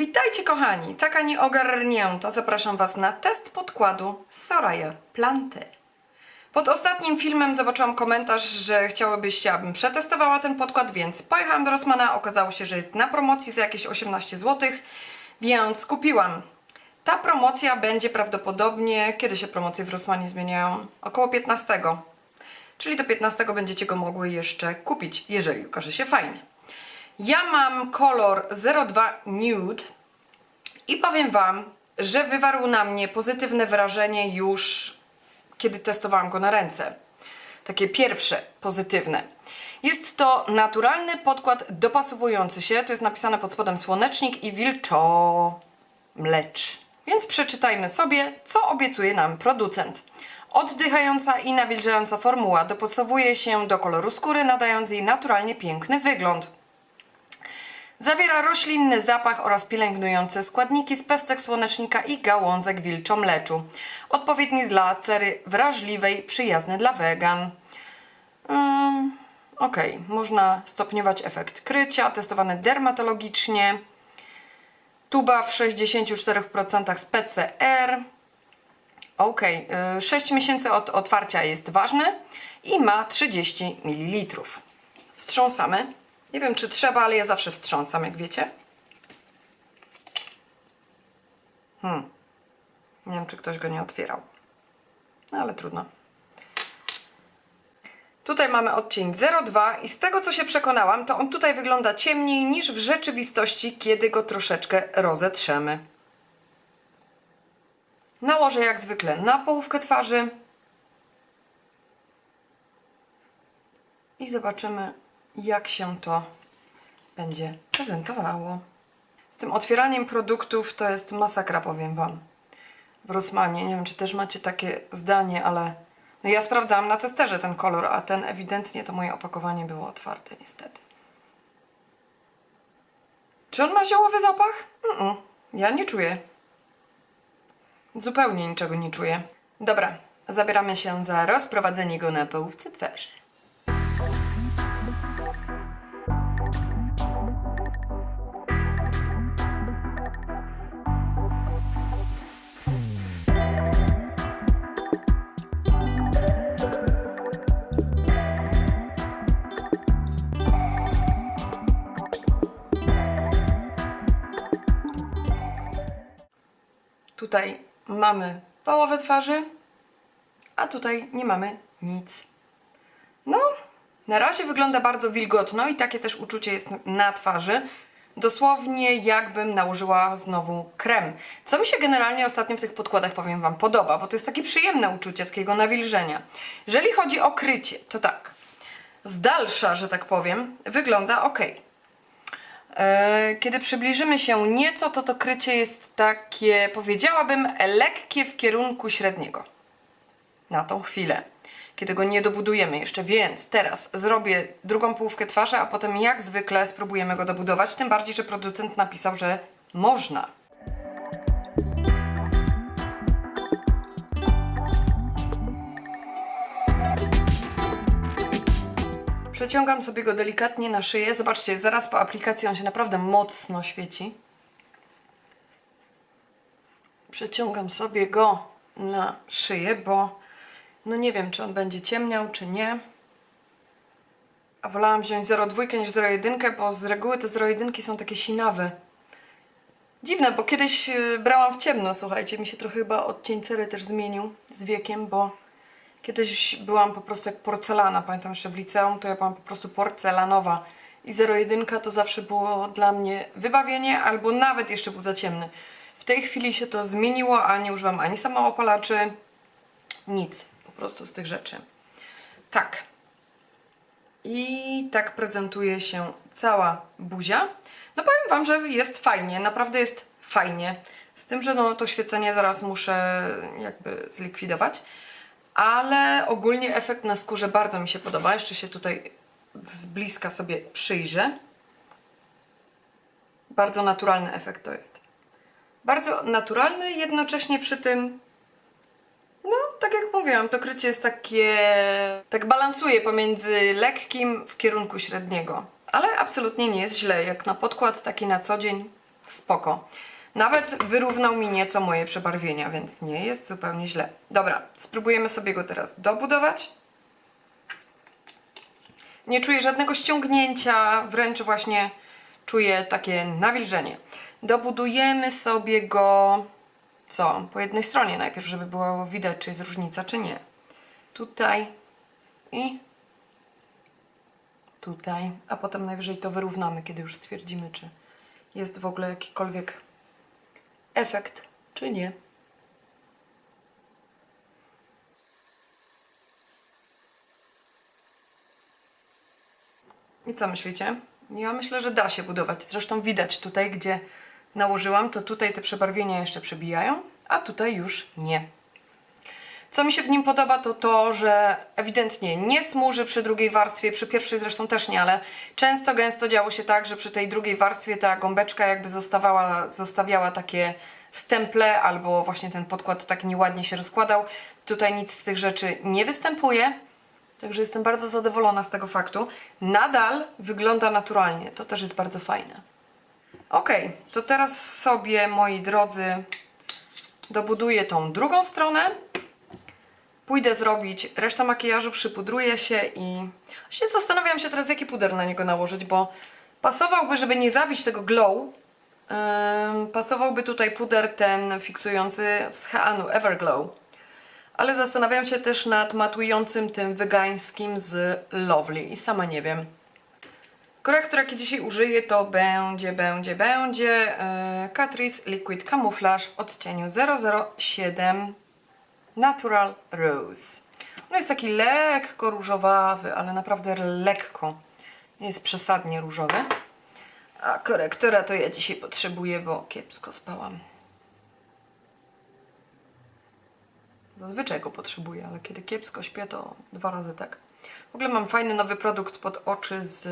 Witajcie kochani, taka nieogarnięta. Zapraszam Was na test podkładu Soraya Planty. Pod ostatnim filmem zobaczyłam komentarz, że chciałybyście, abym przetestowała ten podkład, więc pojechałam do Rossmana. Okazało się, że jest na promocji za jakieś 18 zł, więc kupiłam. Ta promocja będzie prawdopodobnie, kiedy się promocje w Rossmanie zmieniają? Około 15. Czyli do 15 będziecie go mogły jeszcze kupić, jeżeli okaże się fajnie. Ja mam kolor 02 Nude i powiem Wam, że wywarł na mnie pozytywne wrażenie już kiedy testowałam go na ręce. Takie pierwsze pozytywne. Jest to naturalny podkład dopasowujący się. Tu jest napisane pod spodem słonecznik i wilczo mlecz. Więc przeczytajmy sobie, co obiecuje nam producent. Oddychająca i nawilżająca formuła dopasowuje się do koloru skóry, nadając jej naturalnie piękny wygląd. Zawiera roślinny zapach oraz pielęgnujące składniki z pestek słonecznika i gałązek wilczomleczu. Odpowiedni dla cery wrażliwej, przyjazny dla wegan. Mm, ok, można stopniować efekt krycia, testowany dermatologicznie. Tuba w 64% z PCR. Ok, 6 miesięcy od otwarcia jest ważny i ma 30 ml. Wstrząsamy. Nie wiem, czy trzeba, ale ja zawsze wstrząsam, jak wiecie. Hmm. Nie wiem, czy ktoś go nie otwierał. No, ale trudno. Tutaj mamy odcień 02 i z tego, co się przekonałam, to on tutaj wygląda ciemniej niż w rzeczywistości, kiedy go troszeczkę rozetrzemy. Nałożę jak zwykle na połówkę twarzy. I zobaczymy, jak się to będzie prezentowało. Z tym otwieraniem produktów to jest masakra, powiem Wam. W Rossmanie, nie wiem, czy też macie takie zdanie, ale no ja sprawdzałam na testerze ten kolor, a ten ewidentnie to moje opakowanie było otwarte, niestety. Czy on ma ziołowy zapach? Mm-mm, ja nie czuję. Zupełnie niczego nie czuję. Dobra, zabieramy się za rozprowadzenie go na połówce twarzy. Tutaj mamy połowę twarzy, a tutaj nie mamy nic. No, na razie wygląda bardzo wilgotno i takie też uczucie jest na twarzy. Dosłownie jakbym nałożyła znowu krem. Co mi się generalnie ostatnio w tych podkładach, powiem Wam, podoba, bo to jest takie przyjemne uczucie takiego nawilżenia. Jeżeli chodzi o krycie, to tak. Z dalsza, że tak powiem, wygląda ok. E, Kiedy przybliżymy się nieco, to to krycie jest takie, powiedziałabym, lekkie w kierunku średniego. Na tą chwilę. Kiedy go nie dobudujemy jeszcze, więc teraz zrobię drugą połówkę twarzy, a potem jak zwykle spróbujemy go dobudować. Tym bardziej, że producent napisał, że można. Przeciągam sobie go delikatnie na szyję. Zobaczcie, zaraz po aplikacji on się naprawdę mocno świeci. Przeciągam sobie go na szyję, bo no nie wiem, czy on będzie ciemniał, czy nie. A wolałam wziąć 0,2 niż 0,1, bo z reguły te 0,1 są takie sinawe. Dziwne, bo kiedyś y, brałam w ciemno, słuchajcie, mi się trochę chyba odcień cery też zmienił z wiekiem, bo Kiedyś byłam po prostu jak porcelana, pamiętam jeszcze w liceum, to ja byłam po prostu porcelanowa. I 0,1 to zawsze było dla mnie wybawienie, albo nawet jeszcze był za ciemny. W tej chwili się to zmieniło, a nie używam ani samoopalaczy, nic po prostu z tych rzeczy. Tak. I tak prezentuje się cała buzia. No powiem Wam, że jest fajnie, naprawdę jest fajnie. Z tym, że no, to świecenie zaraz muszę jakby zlikwidować ale ogólnie efekt na skórze bardzo mi się podoba. Jeszcze się tutaj z bliska sobie przyjrzę. Bardzo naturalny efekt to jest. Bardzo naturalny, jednocześnie przy tym no, tak jak mówiłam, to krycie jest takie... tak balansuje pomiędzy lekkim w kierunku średniego. Ale absolutnie nie jest źle, jak na podkład taki na co dzień. spoko. Nawet wyrównał mi nieco moje przebarwienia, więc nie jest zupełnie źle. Dobra, spróbujemy sobie go teraz dobudować. Nie czuję żadnego ściągnięcia, wręcz właśnie czuję takie nawilżenie. Dobudujemy sobie go co? Po jednej stronie najpierw, żeby było widać, czy jest różnica, czy nie. Tutaj i tutaj, a potem najwyżej to wyrównamy, kiedy już stwierdzimy, czy jest w ogóle jakikolwiek efekt, czy nie. I co myślicie? Ja myślę, że da się budować. Zresztą widać tutaj, gdzie nałożyłam, to tutaj te przebarwienia jeszcze przebijają, a tutaj już nie. Co mi się w nim podoba, to to, że ewidentnie nie smuży przy drugiej warstwie, przy pierwszej zresztą też nie, ale często gęsto działo się tak, że przy tej drugiej warstwie ta gąbeczka jakby zostawała, zostawiała takie stemple, albo właśnie ten podkład tak nieładnie się rozkładał. Tutaj nic z tych rzeczy nie występuje, także jestem bardzo zadowolona z tego faktu. Nadal wygląda naturalnie, to też jest bardzo fajne. Ok, to teraz sobie, moi drodzy, dobuduję tą drugą stronę. Pójdę zrobić resztę makijażu, przypudruję się i właśnie zastanawiam się teraz, jaki puder na niego nałożyć, bo pasowałby, żeby nie zabić tego glow, ym, pasowałby tutaj puder ten fiksujący z Heanu Everglow. Ale zastanawiam się też nad matującym tym wegańskim z Lovely i sama nie wiem. Korektor, jaki dzisiaj użyję, to będzie, będzie, będzie yy, Catrice Liquid Camouflage w odcieniu 007 Natural Rose. On jest taki lekko różowawy, ale naprawdę lekko. Nie jest przesadnie różowy. A korektora to ja dzisiaj potrzebuję, bo kiepsko spałam. Zazwyczaj go potrzebuję, ale kiedy kiepsko śpię, to dwa razy tak. W ogóle mam fajny nowy produkt pod oczy z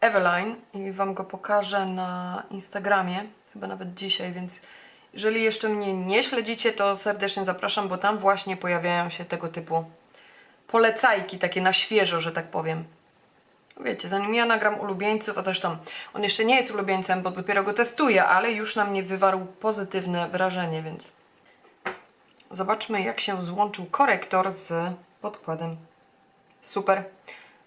Eveline i Wam go pokażę na Instagramie, chyba nawet dzisiaj, więc jeżeli jeszcze mnie nie śledzicie, to serdecznie zapraszam, bo tam właśnie pojawiają się tego typu polecajki, takie na świeżo, że tak powiem. Wiecie, zanim ja nagram ulubieńców, a zresztą on jeszcze nie jest ulubieńcem, bo dopiero go testuję, ale już na mnie wywarł pozytywne wrażenie, więc zobaczmy jak się złączył korektor z podkładem. Super.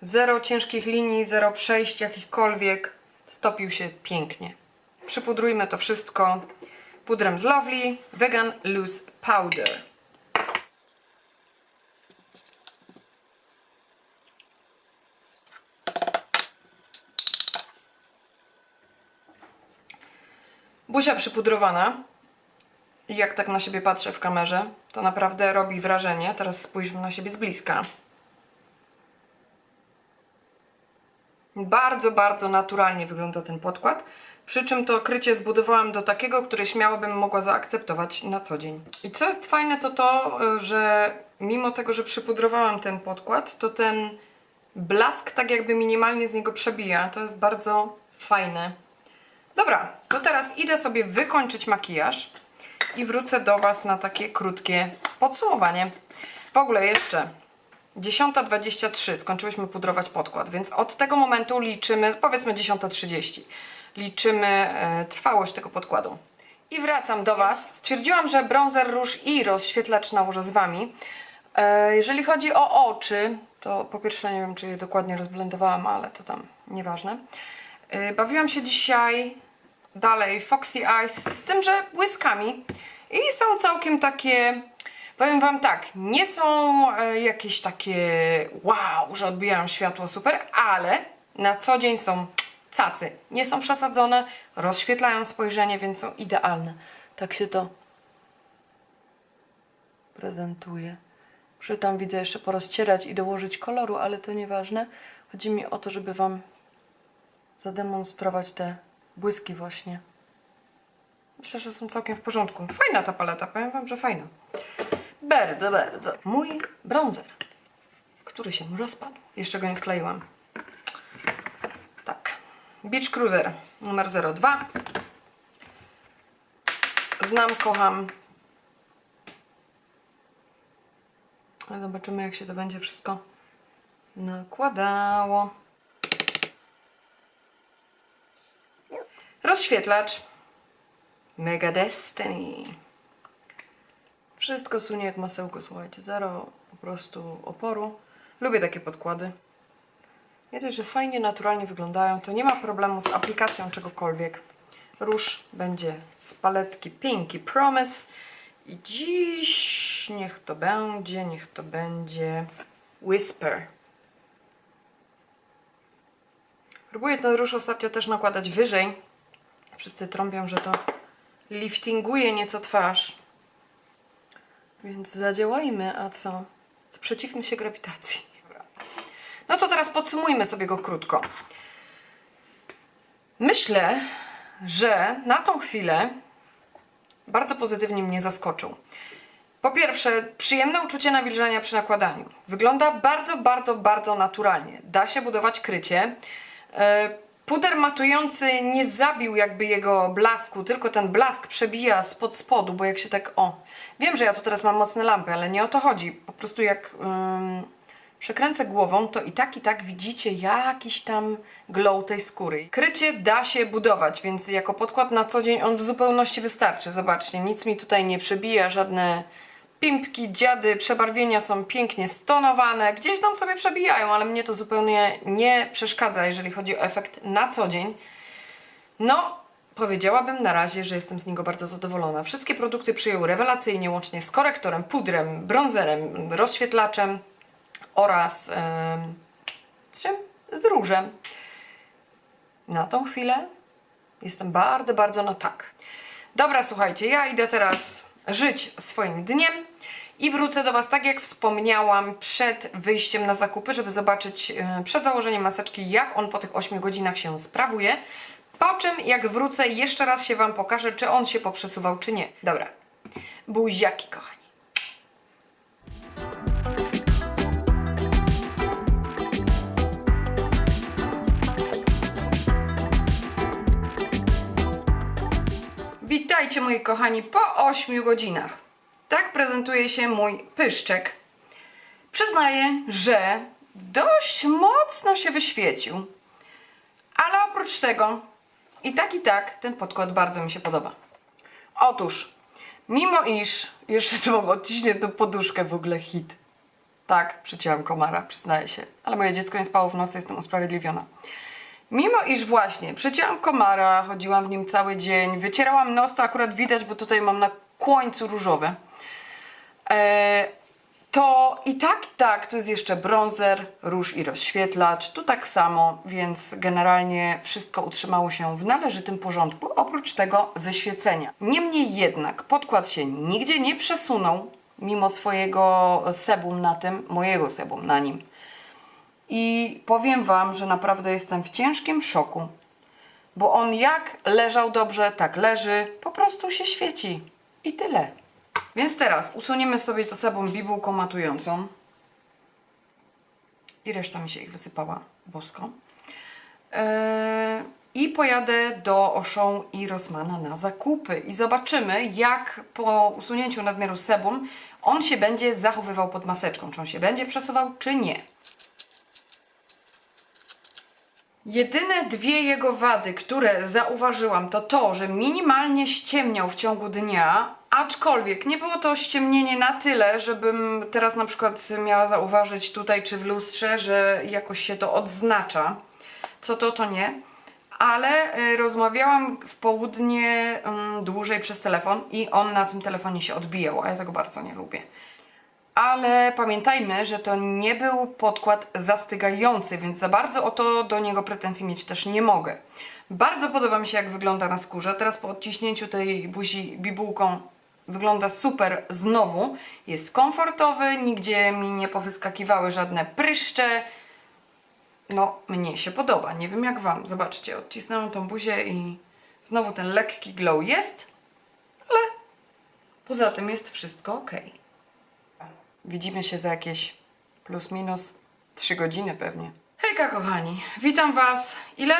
Zero ciężkich linii, zero przejść jakichkolwiek. Stopił się pięknie. Przypudrujmy to wszystko pudrem z Lovely Vegan Loose Powder. Buzia przypudrowana. Jak tak na siebie patrzę w kamerze, to naprawdę robi wrażenie. Teraz spójrzmy na siebie z bliska. Bardzo, bardzo naturalnie wygląda ten podkład. Przy czym to krycie zbudowałam do takiego, które śmiało bym mogła zaakceptować na co dzień. I co jest fajne, to to, że mimo tego, że przypudrowałam ten podkład, to ten blask tak jakby minimalnie z niego przebija. To jest bardzo fajne. Dobra, to teraz idę sobie wykończyć makijaż i wrócę do Was na takie krótkie podsumowanie. W ogóle jeszcze 10.23 skończyłyśmy pudrować podkład, więc od tego momentu liczymy, powiedzmy 10.30, liczymy e, trwałość tego podkładu. I wracam do Was. Stwierdziłam, że bronzer, róż i rozświetlacz nałożę z Wami. E, jeżeli chodzi o oczy, to po pierwsze nie wiem, czy je dokładnie rozblendowałam, ale to tam nieważne. E, bawiłam się dzisiaj dalej Foxy Eyes z tym, że błyskami i są całkiem takie Powiem Wam tak, nie są jakieś takie wow, że odbijają światło super, ale na co dzień są cacy. Nie są przesadzone, rozświetlają spojrzenie, więc są idealne. Tak się to prezentuje. Muszę tam widzę jeszcze porozcierać i dołożyć koloru, ale to nieważne. Chodzi mi o to, żeby Wam zademonstrować te błyski właśnie. Myślę, że są całkiem w porządku. Fajna ta paleta, powiem Wam, że fajna. Bardzo, bardzo. Mój bronzer, który się rozpadł. Jeszcze go nie skleiłam. Beach Cruiser numer 02. Znam, kocham. Zobaczymy, jak się to będzie wszystko nakładało. Rozświetlacz. Mega Destiny. Wszystko sunie jak masełko, słuchajcie. Zero po prostu oporu. Lubię takie podkłady. Nie że fajnie, naturalnie wyglądają, to nie ma problemu z aplikacją czegokolwiek. Róż będzie z paletki Pinky Promise. I dziś niech to będzie, niech to będzie Whisper. Próbuję ten róż ostatnio też nakładać wyżej. Wszyscy trąbią, że to liftinguje nieco twarz. Więc zadziałajmy, a co? Sprzeciwmy się grawitacji. No to teraz podsumujmy sobie go krótko. Myślę, że na tą chwilę bardzo pozytywnie mnie zaskoczył. Po pierwsze, przyjemne uczucie nawilżania przy nakładaniu. Wygląda bardzo, bardzo, bardzo naturalnie. Da się budować krycie. E, Puder matujący nie zabił jakby jego blasku, tylko ten blask przebija spod spodu, bo jak się tak. O, wiem, że ja tu teraz mam mocne lampy, ale nie o to chodzi. Po prostu jak ym, przekręcę głową, to i tak, i tak widzicie jakiś tam glow tej skóry. Krycie da się budować, więc jako podkład na co dzień on w zupełności wystarczy. Zobaczcie, nic mi tutaj nie przebija, żadne pimpki, dziady, przebarwienia są pięknie stonowane, gdzieś tam sobie przebijają, ale mnie to zupełnie nie przeszkadza, jeżeli chodzi o efekt na co dzień. No, powiedziałabym na razie, że jestem z niego bardzo zadowolona. Wszystkie produkty przyjął rewelacyjnie, łącznie z korektorem, pudrem, bronzerem, rozświetlaczem oraz z czym? Z różem. Na tą chwilę jestem bardzo, bardzo na tak. Dobra, słuchajcie, ja idę teraz żyć swoim dniem i wrócę do Was, tak jak wspomniałam, przed wyjściem na zakupy, żeby zobaczyć e, przed założeniem maseczki, jak on po tych 8 godzinach się sprawuje. Po czym, jak wrócę, jeszcze raz się Wam pokażę, czy on się poprzesuwał, czy nie. Dobra, buziaki, kochani. Witajcie moi kochani po 8 godzinach. Tak prezentuje się mój pyszczek. Przyznaję, że dość mocno się wyświecił. Ale oprócz tego i tak i tak ten podkład bardzo mi się podoba. Otóż, mimo iż jeszcze tu mam odciśniętą poduszkę w ogóle hit. Tak, przycięłam komara, przyznaję się. Ale moje dziecko nie spało w nocy, jestem usprawiedliwiona. Mimo iż właśnie przycięłam komara, chodziłam w nim cały dzień, wycierałam nos, to akurat widać, bo tutaj mam na końcu różowe. E, to i tak, i tak, tu jest jeszcze bronzer, róż i rozświetlacz, tu tak samo, więc generalnie wszystko utrzymało się w należytym porządku, oprócz tego wyświecenia. Niemniej jednak podkład się nigdzie nie przesunął, mimo swojego sebum na tym, mojego sebum na nim. I powiem Wam, że naprawdę jestem w ciężkim szoku, bo on jak leżał dobrze, tak leży, po prostu się świeci. I tyle. Więc teraz usuniemy sobie to sebum bibułką matującą. I reszta mi się ich wysypała, bosko. Yy, I pojadę do Auchan i Rossmana na zakupy. I zobaczymy, jak po usunięciu nadmiaru sebum on się będzie zachowywał pod maseczką. Czy on się będzie przesuwał, czy nie. Jedyne dwie jego wady, które zauważyłam, to to, że minimalnie ściemniał w ciągu dnia, aczkolwiek nie było to ściemnienie na tyle, żebym teraz na przykład miała zauważyć tutaj czy w lustrze, że jakoś się to odznacza. Co to, to nie. Ale y, rozmawiałam w południe mm, dłużej przez telefon i on na tym telefonie się odbijał, a ja tego bardzo nie lubię ale pamiętajmy, że to nie był podkład zastygający, więc za bardzo o to do niego pretensji mieć też nie mogę. Bardzo podoba mi się, jak wygląda na skórze. Teraz po odciśnięciu tej buzi bibułką wygląda super znowu. Jest komfortowy, nigdzie mi nie powyskakiwały żadne pryszcze. No, mnie się podoba. Nie wiem jak Wam. Zobaczcie, odcisnęłam tą buzię i znowu ten lekki glow jest, ale poza tym jest wszystko ok. Widzimy się za jakieś plus minus 3 godziny pewnie. Hejka kochani, witam Was. Ile?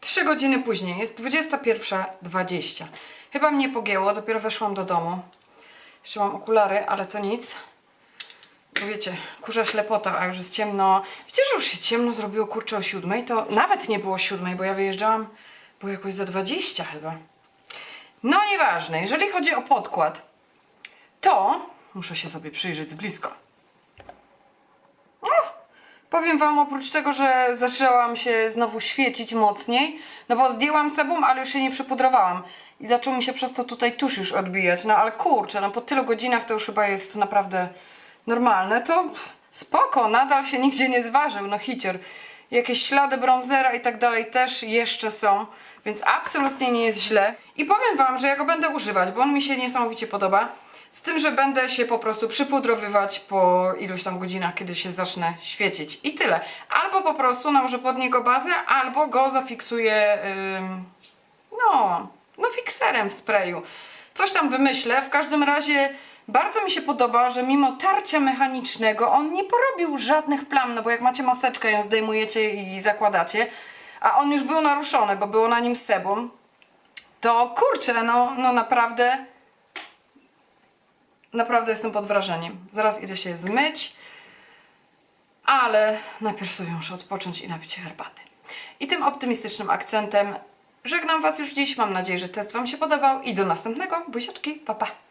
3 godziny później, jest 21.20. Chyba mnie pogięło, dopiero weszłam do domu. Jeszcze mam okulary, ale to nic. Bo wiecie, kurza ślepota, a już jest ciemno. Wiecie, że już się ciemno zrobiło kurczę o siódmej? To nawet nie było siódmej, bo ja wyjeżdżałam Było jakoś za 20 chyba. No nieważne, jeżeli chodzi o podkład, to muszę się sobie przyjrzeć z bliska. No, powiem wam, oprócz tego, że zaczęłam się znowu świecić mocniej, no bo zdjęłam sebum, ale już się nie przepudrowałam. I zaczął mi się przez to tutaj tusz już odbijać. No ale kurczę, no po tylu godzinach to już chyba jest naprawdę normalne. To spoko, nadal się nigdzie nie zważył, no hicior. Jakieś ślady bronzera i tak dalej też jeszcze są, więc absolutnie nie jest źle. I powiem wam, że ja go będę używać, bo on mi się niesamowicie podoba. Z tym, że będę się po prostu przypudrowywać po iluś tam godzinach, kiedy się zacznę świecić. I tyle. Albo po prostu nałożę pod niego bazę, albo go zafiksuję, ym, no, no fikserem w sprayu. Coś tam wymyślę. W każdym razie bardzo mi się podoba, że mimo tarcia mechanicznego on nie porobił żadnych plam, no bo jak macie maseczkę, ją zdejmujecie i zakładacie, a on już był naruszony, bo było na nim sebum, to kurczę, no, no naprawdę Naprawdę jestem pod wrażeniem. Zaraz idę się zmyć, ale najpierw sobie muszę odpocząć i napić herbaty. I tym optymistycznym akcentem żegnam Was już dziś. Mam nadzieję, że test Wam się podobał i do następnego. Buziaczki, pa pa!